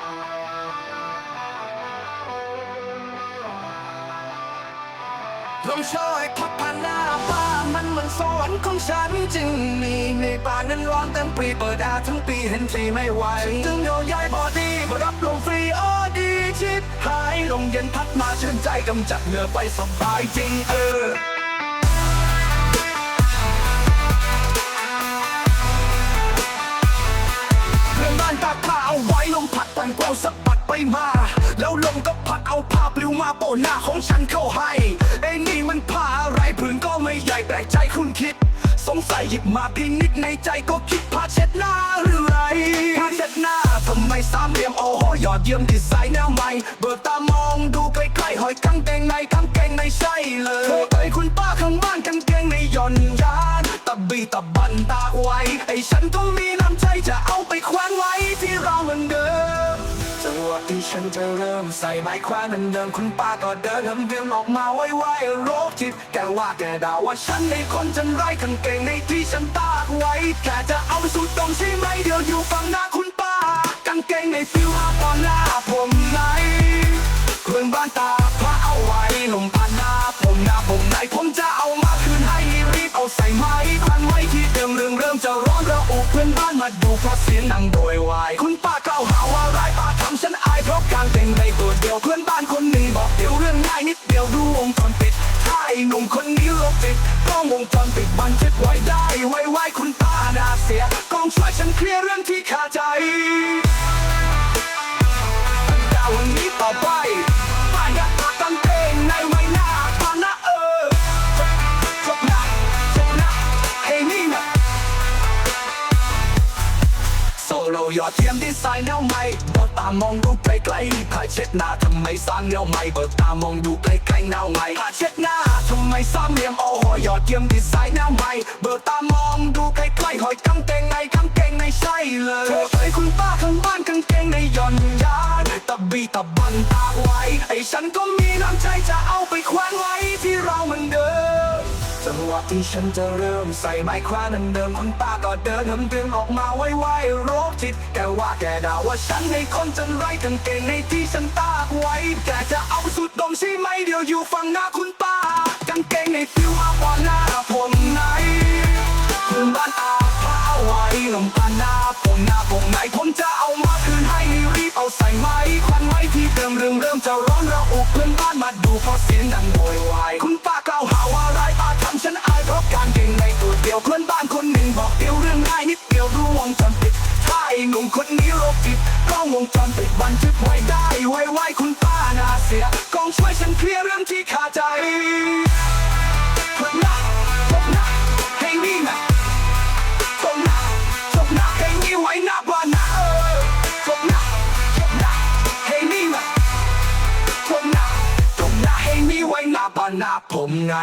ต้องช่วยพัฒนาป่ามันเหมือนสวรรค์ของฉันจึงมีในป่านั้นร้อนเต็มปีเปิดแอร์ทั้งปีเห็นทีไม่ไหวจึงโยนย้ายบอดี้มารับลมฟรีออดีชิดหายลมเย็นพัดมาชื่นใจกำจัดเหงื่อไปสบายจริงเออ ไปมา แล้วลมก็พัดเอาผ้าปลิวมาโปะหน้าของฉันเข้าให้ไอ้นี่มันผ้าอะไรผืนก็ไม่ใหญ่แปลกใจคุณคิด สงสัยหยิบมาพินิดในใจก็คิดผ้าเช็ดหน้าหรือไรผ้าเช็ดหน้าทำไมสามเหลี่ยมโอ้โหยอดเยี่ยมดีไซน์แนวใหม่ เบิดตามองดูใกล้ๆหอยกางเกงในกางเกงในใช่เลยโทษไอ้คุณป้าข้างบ้านกางเกงในหย่อนยานตะบีตะบันตาไว้ไอ้ฉันก็มีน้ำใจจะเอาไปแขวนไว้ที่เราเหมือนเดิม วะที่ฉันจะเริ่มใส่ไม้แขวนนั้นเดิมคุณป้าก็เดินทำเรียมออกมาไว้ไว้โรคจิตแกว่าแกด่าว่าฉันในคนจันไรกางเกงในที่ฉันตากไว้แค่จะเอาไปสูดดมใช่ไหมเดี๋ยวอยู่ฝั่งหน้าคุณป้ากางเกงในฟิวอาตอนหน้าผมไหนเครื่องบ้านตากผ้าเอาไว้ลมผ่านหน้าผมหน้าผมไหนผมจะเอามาคืนให้รีบเอาใส่ไม้พันไว้ที่เดิมเรื่องเริ่มจะร้อนระอุเพื่อนบ้านมาดูเพราะเสียงดังโดยวายคุณป้า คนนี้โรคจิตกล้องวงจรปิดบันทึกไว้ได้ไว้ไว้คุณป้าน่าเสียกล้องช่วยฉันเคลียร์เรื่องที่คาใจ โซโลยอดเยี่ยมดีไซน์แนวใหม่เปิดตามองดูไกลๆผ้าเช็ดหน้าทำไมสร้างแนวใหม่เปิดตามองดูไกลๆแนวใหม่ผ้าเช็ดหน้าทำไมสร้างเหลี่ยมโอ้โหยอดเยี่ยมดีไซน์แนวใหม่เปิดตามองดูไกลๆหอยกางเกงในกางเกงในใช่เลยโทษไอ้คุณป้าข้างบ้านกางเกงในหย่อนยานตะบีตะบันตากไว้ไอ้ฉันก็มีน้ำใจจะเอาไปแขวนไว้ที่เราเหมือนเดิม จังหวะที่ฉันจะเริ่มใส่ไม้คว้านั้นเดิมคุณป้าก็เดินทำเตือนออกมาไว้ไว้โรคจิตแกว่าแกด่าว่าฉันในคนจนไร้กางเกงในที่ฉันตากไว้แกจะเอาสุดดมใช่ไหมเดี๋ยวอยู่ฝั่งหน้าคุณป้ากางเกงในฟิวอาบอหน้าผมไหนคุณบ้านอาผ้าไว้ลมพันหน้าผมหน้าผมไหนผมจะเอามาคืนให้รีบเอาใส่ไม้ควันไว้ที่เดิมเรื่องเริ่มจะร้อนระอุเพื่อนบ้านมาดูเพราะเสียงดังโวยวายคุณป้า วงจรปิดบันทึกไว้ได้ไว้ไว้คุณป้าน่าเสียกองช่วยฉันเคลียร์เรื่องที่คาใจจบนะจบนะให้นี่นะจบนะจบนะให้นี่ไว้หน้าบ้านนะเออจบนะจบนะให้นี่นะจมหน้าจมหน้าให้มีไว้หน้าบ้านหน้าผมไง